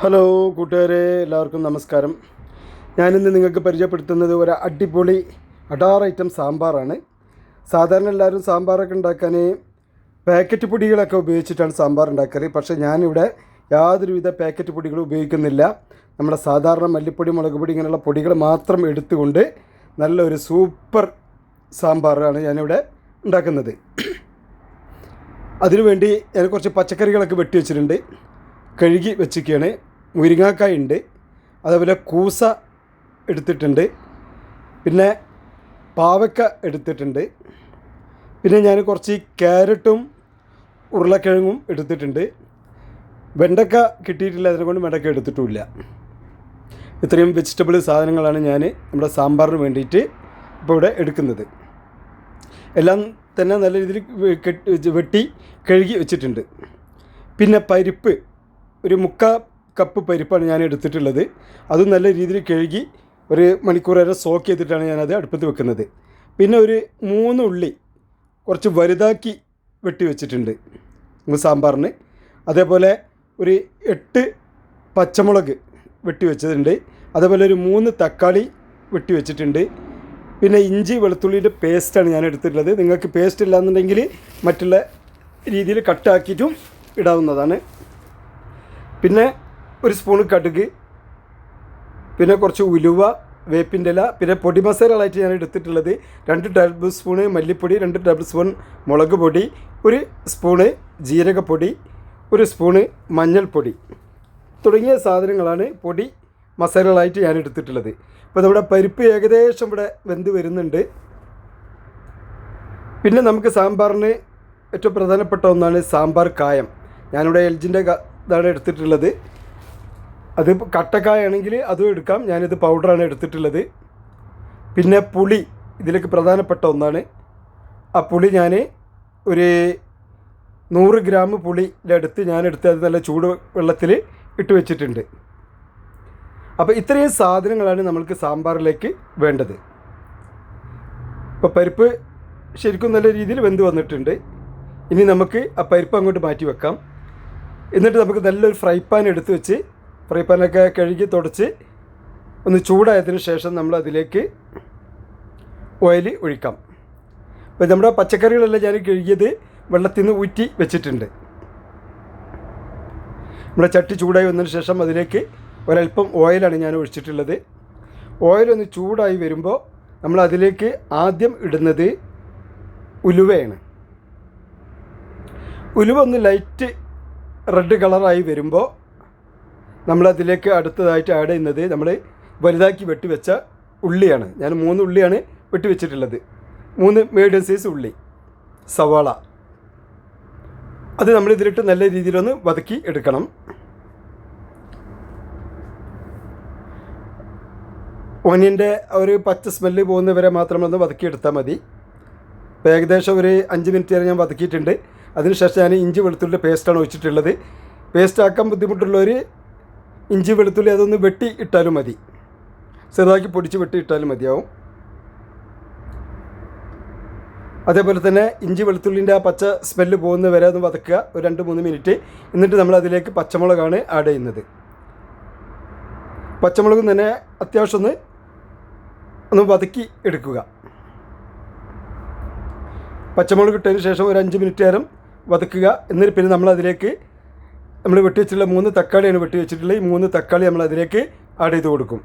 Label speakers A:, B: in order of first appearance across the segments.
A: Hello കൂട്ടുകാരെ എല്ലാവർക്കും നമസ്കാരം. ഞാനിന്ന് നിങ്ങൾക്ക് പരിചയപ്പെടുത്തുന്നത് ഒരു അടിപൊളി അടാർ ഐറ്റം സാമ്പാറാണ്. സാധാരണ എല്ലാവരും സാമ്പാറൊക്കെ ഉണ്ടാക്കാൻ പാക്കറ്റ് പൊടികളൊക്കെ ഉപയോഗിച്ചിട്ടാണ് സാമ്പാർ ഉണ്ടാക്കാറ് പക്ഷേ ഞാനിവിടെ യാതൊരുവിധ പാക്കറ്റ് പൊടികളും ഉപയോഗിക്കുന്നില്ല. നമ്മുടെ സാധാരണ മല്ലിപ്പൊടി മുളക് പൊടി ഇങ്ങനെയുള്ള പൊടികൾ മാത്രം എടുത്തുകൊണ്ട് നല്ലൊരു സൂപ്പർ സാമ്പാറാണ് ഞാനിവിടെ ഉണ്ടാക്കുന്നത്. അതിനുവേണ്ടി ഞാൻ കുറച്ച് പച്ചക്കറികളൊക്കെ വെട്ടി വെച്ചിട്ടുണ്ട്. കഴുകി വെച്ചിരിക്കുകയാണ്. മുരിങ്ങാക്കായ ഉണ്ട് അതേപോലെ കൂസ എടുത്തിട്ടുണ്ട്. പിന്നെ പാവക്ക എടുത്തിട്ടുണ്ട്. പിന്നെ ഞാൻ കുറച്ച് ക്യാരറ്റും ഉരുളക്കിഴങ്ങും എടുത്തിട്ടുണ്ട്. വെണ്ടക്ക കിട്ടിയിട്ടില്ല അതിനെക്കൊണ്ട് വെണ്ടക്ക എടുത്തിട്ടുമില്ല. ഇത്രയും വെജിറ്റബിൾ സാധനങ്ങളാണ് ഞാൻ നമ്മുടെ സാമ്പാറിന് വേണ്ടിയിട്ട് ഇപ്പോൾ ഇവിടെ എടുക്കുന്നത്. എല്ലാം തന്നെ നല്ല രീതിയിൽ വെട്ടി കഴുകി വെച്ചിട്ടുണ്ട്. പിന്നെ പരിപ്പ് ഒരു മുക്കാ കപ്പ് പരിപ്പാണ് ഞാൻ എടുത്തിട്ടുള്ളത്. അത് നല്ല രീതിയിൽ കഴുകി ഒരു മണിക്കൂർ വരെ സോക്ക് ചെയ്തിട്ടാണ് ഞാനത് അടുപ്പത്ത് വെക്കുന്നത്. പിന്നെ ഒരു മൂന്ന് ഉള്ളി കുറച്ച് വലുതാക്കി വെട്ടി വെച്ചിട്ടുണ്ട്. സാമ്പാറിന്. അതേപോലെ ഒരു എട്ട് പച്ചമുളക് വെട്ടി വെച്ചിട്ടുണ്ട്. അതേപോലെ ഒരു മൂന്ന് തക്കാളി വെട്ടി വെച്ചിട്ടുണ്ട്. പിന്നെ ഇഞ്ചി വെളുത്തുള്ളിയുടെ പേസ്റ്റാണ് ഞാൻ എടുത്തിട്ടുള്ളത്. നിങ്ങൾക്ക് പേസ്റ്റ് ഇല്ലാന്നുണ്ടെങ്കിൽ മറ്റുള്ള രീതിയിൽ കട്ടാക്കിയിട്ടും ഇടാവുന്നതാണ്. പിന്നെ ഒരു സ്പൂൺ കടുക് പിന്നെ കുറച്ച് ഉലുവ വേപ്പിന്റെ ഇല പിന്നെ പൊടി മസാലകളായിട്ട് ഞാൻ എടുത്തിട്ടുള്ളത് രണ്ട് ടേബിൾ സ്പൂണ് മല്ലിപ്പൊടി രണ്ട് ടേബിൾ സ്പൂൺ മുളക് പൊടി ഒരു സ്പൂണ് ജീരകപ്പൊടി ഒരു സ്പൂണ് മഞ്ഞൾപ്പൊടി. തുടങ്ങിയ സാധനങ്ങളാണ് പൊടി മസാലകളായിട്ട് ഞാൻ എടുത്തിട്ടുള്ളത്. ഇപ്പോൾ നമ്മുടെ പരിപ്പ് ഏകദേശം ഇവിടെ വെന്ത് വരുന്നുണ്ട്. പിന്നെ നമുക്ക് സാമ്പാറിന് ഏറ്റവും പ്രധാനപ്പെട്ട ഒന്നാണ് സാമ്പാർ കായം. ഞാനിവിടെ എൽജിന്റെ ഇതാണ് എടുത്തിട്ടുള്ളത്. അത് കട്ടക്കായ ആണെങ്കിൽ അതും എടുക്കാം. ഞാനിത് പൗഡറാണ് എടുത്തിട്ടുള്ളത്. പിന്നെ പുളി ഇതിലേക്ക് പ്രധാനപ്പെട്ട ഒന്നാണ്. ആ പുളി ഞാൻ ഒരു നൂറ് ഗ്രാം ഞാൻ എടുത്ത് അത് നല്ല ചൂട് വെള്ളത്തിൽ ഇട്ട് വെച്ചിട്ടുണ്ട്. അപ്പോൾ ഇത്രയും സാധനങ്ങളാണ് നമ്മൾക്ക് സാമ്പാറിലേക്ക് വേണ്ടത്. ഇപ്പോൾ പരിപ്പ് ശരിക്കും നല്ല രീതിയിൽ വെന്ത് വന്നിട്ടുണ്ട്. ഇനി നമുക്ക് ആ പരിപ്പ് അങ്ങോട്ട് മാറ്റി വെക്കാം. എന്നിട്ട് നമുക്ക് നല്ലൊരു ഫ്രൈ പാൻ എടുത്ത് വെച്ച് ഫ്രൈ പാനൊക്കെ കഴുകി തുടച്ച് ഒന്ന് ചൂടായതിനു ശേഷം നമ്മൾ അതിലേക്ക് ഓയിൽ ഒഴിക്കാം. അപ്പോൾ നമ്മുടെ പച്ചക്കറികളെല്ലാം ഞാൻ കഴുകിയത് വെള്ളത്തിൽ നിന്ന് ഊറ്റി വെച്ചിട്ടുണ്ട്. നമ്മുടെ ചട്ടി ചൂടായി വന്നതിന് ശേഷം അതിലേക്ക് ഒരല്പം ഓയിലാണ് ഞാൻ ഒഴിച്ചിട്ടുള്ളത്. ഓയിലൊന്ന് ചൂടായി വരുമ്പോൾ നമ്മൾ അതിലേക്ക് ആദ്യം ഇടുന്നത് ഉലുവയാണ്. ഉലുവ ഒന്ന് ലൈറ്റ് റെഡ് കളറായി വരുമ്പോൾ നമ്മളതിലേക്ക് അടുത്തതായിട്ട് ആഡ് ചെയ്യുന്നത് നമ്മൾ വലുതാക്കി വെട്ടിവെച്ച ഉള്ളിയാണ്. ഞാൻ മൂന്ന് ഉള്ളിയാണ് വെട്ടിവെച്ചിട്ടുള്ളത്. മൂന്ന് മീഡിയം സൈസ് ഉള്ളി സവാള. അത് നമ്മൾ ഇതിലിട്ട് നല്ല രീതിയിലൊന്ന് വതക്കി എടുക്കണം. ഓനിയന്റെ ഒരു പച്ച സ്മെല്ല് പോകുന്നവരെ മാത്രം ഒന്ന് വതക്കിയെടുത്താൽ മതി. ഇപ്പോൾ ഏകദേശം ഒരു അഞ്ച് മിനിറ്റ് വരെ ഞാൻ വതക്കിയിട്ടുണ്ട്. അതിനുശേഷം ഞാൻ ഇഞ്ചി വെളുത്തുള്ളിന്റെ പേസ്റ്റാണ് ഒഴിച്ചിട്ടുള്ളത്. പേസ്റ്റ് ആക്കാൻ ബുദ്ധിമുട്ടുള്ളവർ ഇഞ്ചി വെളുത്തുള്ളി അതൊന്ന് വെട്ടി ഇട്ടാലും മതി. ചെറുതാക്കി പൊടിച്ച് വെട്ടി ഇട്ടാലും മതിയാവും. അതേപോലെ തന്നെ ഇഞ്ചി വെളുത്തുള്ളിന്റെ ആ പച്ച സ്മെല്ല് പോകുന്ന വരെ ഒന്ന് വതക്കുക ഒരു രണ്ട് മൂന്ന് മിനിറ്റ്. എന്നിട്ട് നമ്മൾ അതിലേക്ക് പച്ചമുളകാണ് ആഡ് ചെയ്യുന്നത്. പച്ചമുളക് തന്നെ അത്യാവശ്യം ഒന്ന് ഒന്ന് വതക്കി എടുക്കുക. പച്ചമുളക് ഇട്ടതിന് ശേഷം ഒരു അഞ്ച് മിനിറ്റ് നേരം വതക്കുക. എന്നിട്ട് പിന്നെ നമ്മൾ അതിലേക്ക് നമ്മൾ വെട്ടി വെച്ചിട്ടുള്ള മൂന്ന് തക്കാളിയാണ് വെട്ടി വെച്ചിട്ടുള്ളത് ഈ മൂന്ന് തക്കാളി നമ്മൾ അതിലേക്ക് ആഡ് ചെയ്ത് കൊടുക്കും.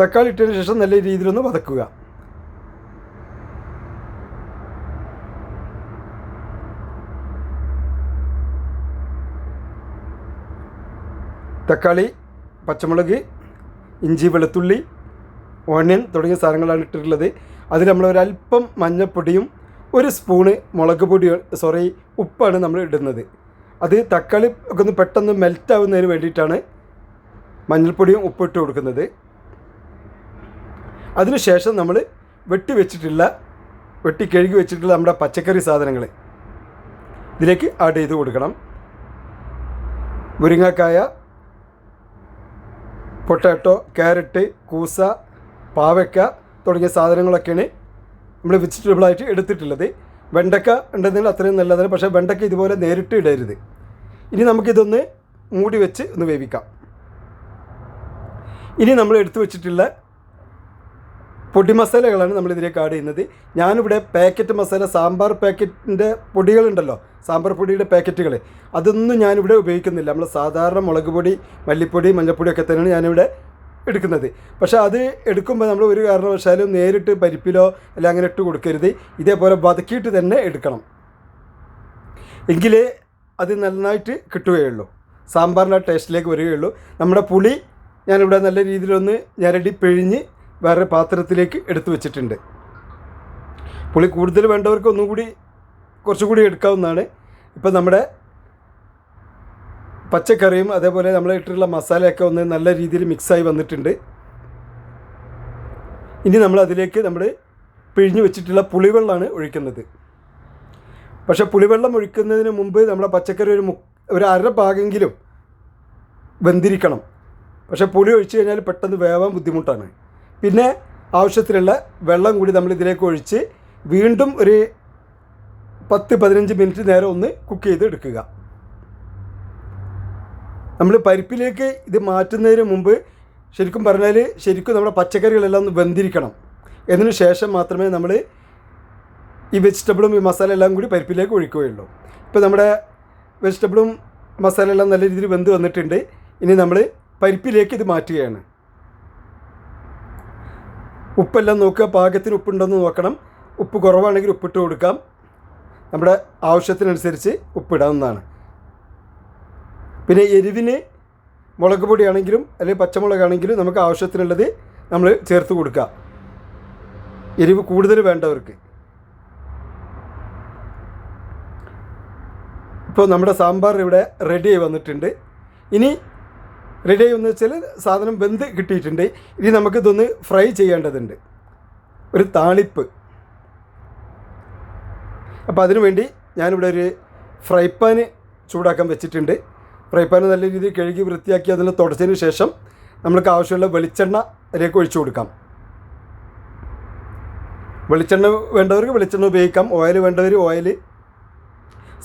A: തക്കാളി ഇട്ടതിന് ശേഷം നല്ല രീതിയിലൊന്ന് വതക്കുക. തക്കാളി പച്ചമുളക് ഇഞ്ചി വെളുത്തുള്ളി ഓണിയൻ തുടങ്ങിയ സാധനങ്ങളാണ് ഇട്ടിട്ടുള്ളത്. അതിൽ നമ്മൾ ഒരല്പം മഞ്ഞൾപ്പൊടിയും ഒരു സ്പൂണ് മുളക് പൊടി സോറി ഉപ്പാണ് നമ്മൾ ഇടുന്നത്. അത് തക്കാളി ഒക്കെ ഒന്ന് പെട്ടെന്ന് മെൽറ്റ് ആവുന്നതിന് വേണ്ടിയിട്ടാണ് മഞ്ഞൾപ്പൊടിയും ഉപ്പിട്ട് കൊടുക്കുന്നത്. അതിനുശേഷം നമ്മൾ വെട്ടി വെച്ചിട്ടുള്ള വെട്ടി കഴുകി വെച്ചിട്ടുള്ള നമ്മുടെ പച്ചക്കറി സാധനങ്ങൾ ഇതിലേക്ക് ആഡ് ചെയ്ത് കൊടുക്കണം. മുരിങ്ങക്കായ പൊട്ടാറ്റോ ക്യാരറ്റ് കൂസ പാവയ്ക്ക തുടങ്ങിയ സാധനങ്ങളൊക്കെയാണ് നമ്മൾ വെജിറ്റബിളായിട്ട് എടുത്തിട്ടുള്ളത്. വെണ്ടക്ക ഉണ്ടെങ്കിൽ അത്രയും നല്ലതാണ്. പക്ഷേ വെണ്ടക്ക ഇതുപോലെ നേരിട്ട് ഇടരുത്. ഇനി നമുക്കിതൊന്ന് മൂടി വെച്ച് ഒന്ന് വേവിക്കാം. ഇനി നമ്മൾ എടുത്തു വെച്ചിട്ടുള്ള പൊടി മസാലകളാണ് നമ്മൾ ഇതിലേക്ക് ആഡ് ചെയ്യുന്നത്. ഞാനിവിടെ പാക്കറ്റ് മസാല സാമ്പാർ പാക്കറ്റിന്റെ പൊടികളുണ്ടല്ലോ. സാമ്പാർ പൊടിയുടെ പാക്കറ്റുകൾ അതൊന്നും ഞാനിവിടെ ഉപയോഗിക്കുന്നില്ല. നമ്മൾ സാധാരണ മുളക് പൊടി മല്ലിപ്പൊടി മഞ്ഞൾപ്പൊടി ഒക്കെ തന്നെയാണ് ഞാനിവിടെ എടുക്കുന്നത്. പക്ഷേ അത് എടുക്കുമ്പോൾ നമ്മൾ ഒരു കാരണവശാലും നേരിട്ട് പരിപ്പിലോ അല്ല അങ്ങനെ ഇട്ട് കൊടുക്കരുത്. ഇതേപോലെ വതക്കിയിട്ട് തന്നെ എടുക്കണം. എങ്കിലേ അത് നന്നായിട്ട് കിട്ടുകയുള്ളൂ. സാമ്പാറിന്റെ ടേസ്റ്റിലേക്ക് വരികയുള്ളൂ. നമ്മുടെ പുളി ഞാനിവിടെ നല്ല രീതിയിലൊന്ന് ഞരടി പിഴിഞ്ഞ് വേറെ പാത്രത്തിലേക്ക് എടുത്തു വെച്ചിട്ടുണ്ട്. പുളി കൂടുതൽ വേണ്ടവർക്ക് ഒന്നും കൂടി കുറച്ചുകൂടി എടുക്കാവുന്നതാണ്. ഇപ്പം നമ്മുടെ പച്ചക്കറിയും അതേപോലെ നമ്മൾ ഇട്ടിട്ടുള്ള മസാലയൊക്കെ ഒന്ന് നല്ല രീതിയിൽ മിക്സായി വന്നിട്ടുണ്ട്. ഇനി നമ്മൾ അതിലേക്ക് നമ്മൾ പിഴിഞ്ഞു വെച്ചിട്ടുള്ള പുളിവെള്ളമാണ് ഒഴിക്കുന്നത്. പക്ഷേ പുളിവെള്ളം ഒഴിക്കുന്നതിന് മുമ്പ് നമ്മുടെ പച്ചക്കറി ഒരു മു ഒരു അര ഭാഗമെങ്കിലും വെന്തിരിക്കണം. പക്ഷേ പുളി ഒഴിച്ച് കഴിഞ്ഞാൽ പെട്ടെന്ന് വേവാൻ ബുദ്ധിമുട്ടാണ്. പിന്നെ ആവശ്യത്തിനുള്ള വെള്ളം കൂടി നമ്മൾ ഇതിലേക്ക് ഒഴിച്ച് വീണ്ടും ഒരു പത്ത് പതിനഞ്ച് മിനിറ്റ് നേരം ഒന്ന് കുക്ക് ചെയ്ത് എടുക്കുക. നമ്മൾ പരിപ്പിലേക്ക് ഇത് മാറ്റുന്നതിന് മുമ്പ് ശരിക്കും പറഞ്ഞാൽ ശരിക്കും നമ്മുടെ പച്ചക്കറികളെല്ലാം ഒന്ന് വെന്തിരിക്കണം. എന്നതിന് ശേഷം മാത്രമേ നമ്മൾ ഈ വെജിറ്റബിളും ഈ മസാല എല്ലാം കൂടി പരിപ്പിലേക്ക് ഒഴിക്കുകയുള്ളൂ. ഇപ്പോൾ നമ്മുടെ വെജിറ്റബിളും മസാല എല്ലാം നല്ല രീതിയിൽ വെന്ത് വന്നിട്ടുണ്ട്. ഇനി നമ്മൾ പരിപ്പിലേക്ക് ഇത് മാറ്റുകയാണ്. ഉപ്പെല്ലാം നോക്കുക. പാകത്തിന് ഉപ്പുണ്ടെന്ന് നോക്കണം. ഉപ്പ് കുറവാണെങ്കിൽ ഉപ്പിട്ട് കൊടുക്കാം. നമ്മുടെ ആവശ്യത്തിനനുസരിച്ച് ഉപ്പിടാവുന്നതാണ് പിന്നെ എരിവിന് മുളക് പൊടിയാണെങ്കിലും അല്ലെങ്കിൽ പച്ചമുളകാണെങ്കിലും നമുക്ക് ആവശ്യത്തിനുള്ളത് നമ്മൾ ചേർത്ത് കൊടുക്കുക. എരിവ് കൂടുതൽ വേണ്ടവർക്ക്. ഇപ്പോൾ നമ്മുടെ സാമ്പാർ ഇവിടെ റെഡി ആയി വന്നിട്ടുണ്ട്. ഇനി റെഡി ആയി വന്നു വെച്ചാൽ സാധനം വെന്ത് കിട്ടിയിട്ടുണ്ട്. ഇനി നമുക്കിതൊന്ന് ഫ്രൈ ചെയ്യേണ്ടതുണ്ട്. ഒരു താളിപ്പ്. അപ്പോൾ അതിനുവേണ്ടി ഞാനിവിടെ ഒരു ഫ്രൈ പാന് ചൂടാക്കാൻ വെച്ചിട്ടുണ്ട്. ഫ്രൈ പാൻ നല്ല രീതിയിൽ കഴുകി വൃത്തിയാക്കി അതിൽ തുടച്ചതിന് ശേഷം നമ്മൾക്ക് ആവശ്യമുള്ള വെളിച്ചെണ്ണ അതിലേക്ക് ഒഴിച്ചു കൊടുക്കാം. വെളിച്ചെണ്ണ വേണ്ടവർക്ക് വെളിച്ചെണ്ണ ഉപയോഗിക്കാം. ഓയിൽ വേണ്ടവർ ഓയിൽ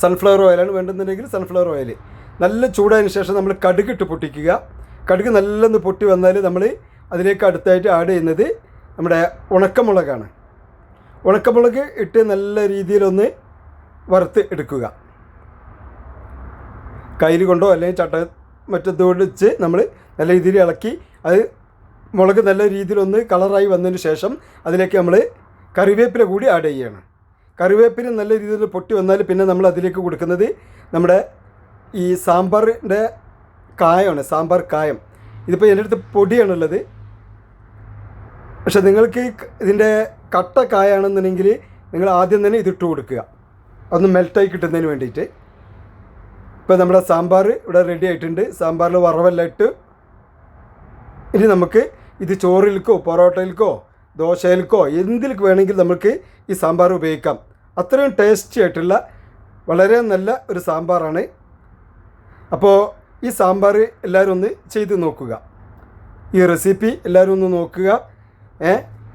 A: സൺഫ്ലവർ ഓയിലാണ് വേണ്ടതെന്നുണ്ടെങ്കിൽ സൺഫ്ലവർ ഓയിൽ നല്ല ചൂടായതിന് ശേഷം നമ്മൾ കടുക് ഇട്ട് പൊട്ടിക്കുക. കടുക് നല്ലൊന്ന് പൊട്ടി വന്നാൽ നമ്മൾ അതിലേക്ക് അടുത്തായിട്ട് ആഡ് ചെയ്യുന്നത് നമ്മുടെ ഉണക്കമുളകാണ്. ഉണക്കമുളക് ഇട്ട് നല്ല രീതിയിലൊന്ന് വറുത്ത് എടുക്കുക. കയ്യിൽ കൊണ്ടോ അല്ലെങ്കിൽ ചട്ട മറ്റത്തോ വെച്ച് നമ്മൾ നല്ല രീതിയിൽ ഇളക്കി അത് മുളക് നല്ല രീതിയിലൊന്ന് കളറായി വന്നതിന് ശേഷം അതിലേക്ക് നമ്മൾ കറിവേപ്പില കൂടി ആഡ് ചെയ്യുകയാണ് കറിവേപ്പില നല്ല രീതിയിൽ പൊട്ടി വന്നാൽ പിന്നെ നമ്മൾ അതിലേക്ക് കൊടുക്കുന്നത് നമ്മുടെ ഈ സാമ്പാറിന്റെ കായമാണ് സാമ്പാർ കായം. ഇതിപ്പോൾ എന്റെ അടുത്ത് പൊടിയാണുള്ളത്. പക്ഷെ നിങ്ങൾക്ക് ഇതിന്റെ കട്ട കായാണെന്നുണ്ടെങ്കിൽ നിങ്ങൾ ആദ്യം തന്നെ ഇതിട്ട് കൊടുക്കുക. ഒന്ന് മെൽട്ടായി കിട്ടുന്നതിന് വേണ്ടിയിട്ട്. ഇപ്പോൾ നമ്മുടെ സാമ്പാർ ഇവിടെ റെഡി ആയിട്ടുണ്ട്. സാമ്പാറിൽ വറവെല്ലാം ഇട്ട് ഇനി നമുക്ക് ഇത് ചോറിൽക്കോ പൊറോട്ടയിൽക്കോ ദോശയിൽക്കോ എന്തിലേക്ക് വേണമെങ്കിൽ നമുക്ക് ഈ സാമ്പാർ ഉപയോഗിക്കാം. അത്രയും ടേസ്റ്റി ആയിട്ടുള്ള വളരെ നല്ല ഒരു സാമ്പാറാണ്. അപ്പോൾ ഈ സാമ്പാർ എല്ലാവരും ഒന്ന് ചെയ്ത് നോക്കുക. ഈ റെസിപ്പി എല്ലാവരും ഒന്ന് നോക്കുക.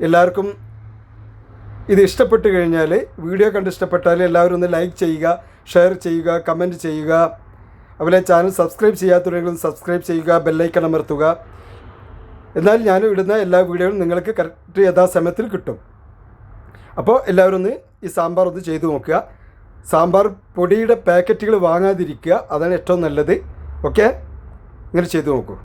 A: എല്ലാവർക്കും ഇത് ഇഷ്ടപ്പെട്ട് കഴിഞ്ഞാൽ വീഡിയോ കണ്ട് ഇഷ്ടപ്പെട്ടാൽ എല്ലാവരും ഒന്ന് ലൈക്ക് ചെയ്യുക ഷെയർ ചെയ്യുക കമന്റ് ചെയ്യുക. അതുപോലെ ചാനൽ സബ്സ്ക്രൈബ് ചെയ്യാത്തവരെങ്കിലും സബ്സ്ക്രൈബ് ചെയ്യുക ബെല്ലൈക്കൺ അമർത്തുക. എന്നാൽ ഞാൻ ഇടുന്ന എല്ലാ വീഡിയോകളും നിങ്ങൾക്ക് കറക്റ്റ് യഥാസമയത്തിൽ കിട്ടും. അപ്പോൾ എല്ലാവരും ഒന്ന് ഈ സാമ്പാർ ഒന്ന് ചെയ്തു നോക്കുക. സാമ്പാർ പൊടിയുടെ പാക്കറ്റുകൾ വാങ്ങാതിരിക്കുക അതാണ് ഏറ്റവും നല്ലത്. ഓക്കെ? ഇങ്ങനെ ചെയ്തു നോക്കൂ.